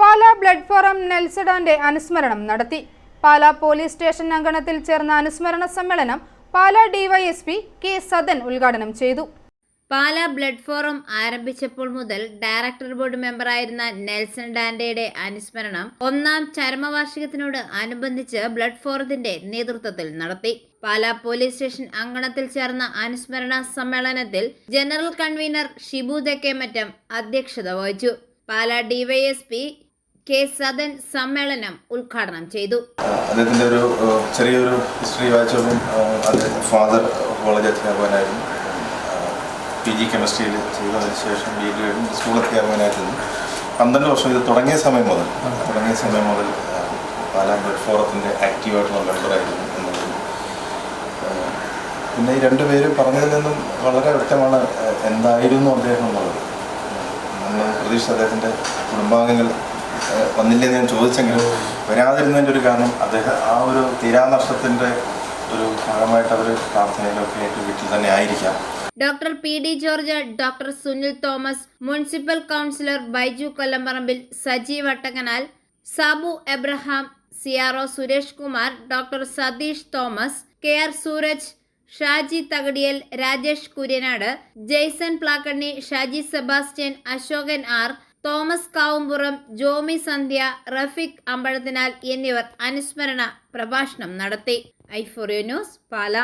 Pala blood forum നെൽസഡാന്റെ അനുസ്മരണം നടത്തി. Pala police station അങ്കണത്തിൽ ചേർന്ന അനുസ്മരണ സമ്മേളനം പാലാ ഡിവൈഎസ്പി കെ സദൻ ഉദ്ഘാടനം ചെയ്തു. പാലാ ബ്ലഡ് ഫോറം ആരംഭിച്ചപ്പോൾ മുതൽ ഡയറക്ടർ ബോർഡ് മെമ്പറായിരുന്ന നെൽസൺ ഡാൻഡയുടെ അനുസ്മരണം ഒന്നാം ചരമവാർഷികത്തിനോട് അനുബന്ധിച്ച് ബ്ലഡ് ഫോറത്തിന്റെ നേതൃത്വത്തിൽ നടത്തി. പാലാ പോലീസ് സ്റ്റേഷൻ അങ്കണത്തിൽ ചേർന്ന അനുസ്മരണ സമ്മേളനത്തിൽ ജനറൽ കൺവീനർ ഷിബു തെക്കേമറ്റം അധ്യക്ഷത വഹിച്ചു. പാലാ ഡിവൈഎസ്പി കെ സദൻ സമ്മേളനം ഉദ്ഘാടനം ചെയ്തു. അദ്ദേഹത്തിന്റെ ഒരു ചെറിയൊരു ഹിസ്റ്ററി വായിച്ചപ്പോൾ അദ്ദേഹം ഫാദർ കോളേജ് അധ്യാപകനായിരുന്നു. പി ജി കെമിസ്ട്രിയിൽ ചെയ്തതിന് ശേഷം ബി എഡ് സ്കൂൾ അധ്യാപകനായിരുന്നു പന്ത്രണ്ട് വർഷം ഇത് തുടങ്ങിയ സമയം മുതൽ തുടങ്ങിയ സമയം മുതൽ പാലാം പാലാ ബ്ലഡ് ഫോറത്തിന്റെ ആക്റ്റീവായിട്ടുള്ള മെമ്പറായിരുന്നു എന്നുള്ളത്. പിന്നെ ഈ രണ്ടുപേരും പറഞ്ഞതിൽ നിന്നും വളരെ വ്യക്തമാണ് എന്തായിരുന്നു അദ്ദേഹം എന്നുള്ളത്. നമ്മൾ പ്രതീക്ഷിച്ച അദ്ദേഹത്തിന്റെ കുടുംബാംഗങ്ങൾ വന്നില്ലെന്ന് ഞാൻ ചോദിച്ചെങ്കിലും വരാതിരുന്നതിന്റെ ഒരു കാരണം അദ്ദേഹം ആ ഒരു തീരാനഷ്ടത്തിന്റെ ഒരു ഭാഗമായിട്ട് അവർ പ്രാർത്ഥനയിലൊക്കെ ആയിട്ട് വീട്ടിൽ തന്നെ ആയിരിക്കാം. Doctor P D George doctor Sunil Thomas municipal councillor Baiju Kollamparambil Saji Vattakanal Sabu Abraham C R O Suresh Kumar doctor Satheesh Thomas K R Sooraj Shaji Thakadiyal Rajesh Kurianad Jaison Plakkanni Shaji Sebastian Ashokan R Thomas Kavumpuram Jomy Sandhya Rafeeq Ambazhathinal എന്നിവർ അനുസ്മരണ പ്രഭാഷണം നടത്തി. ഐഫോറിയോ news പാല.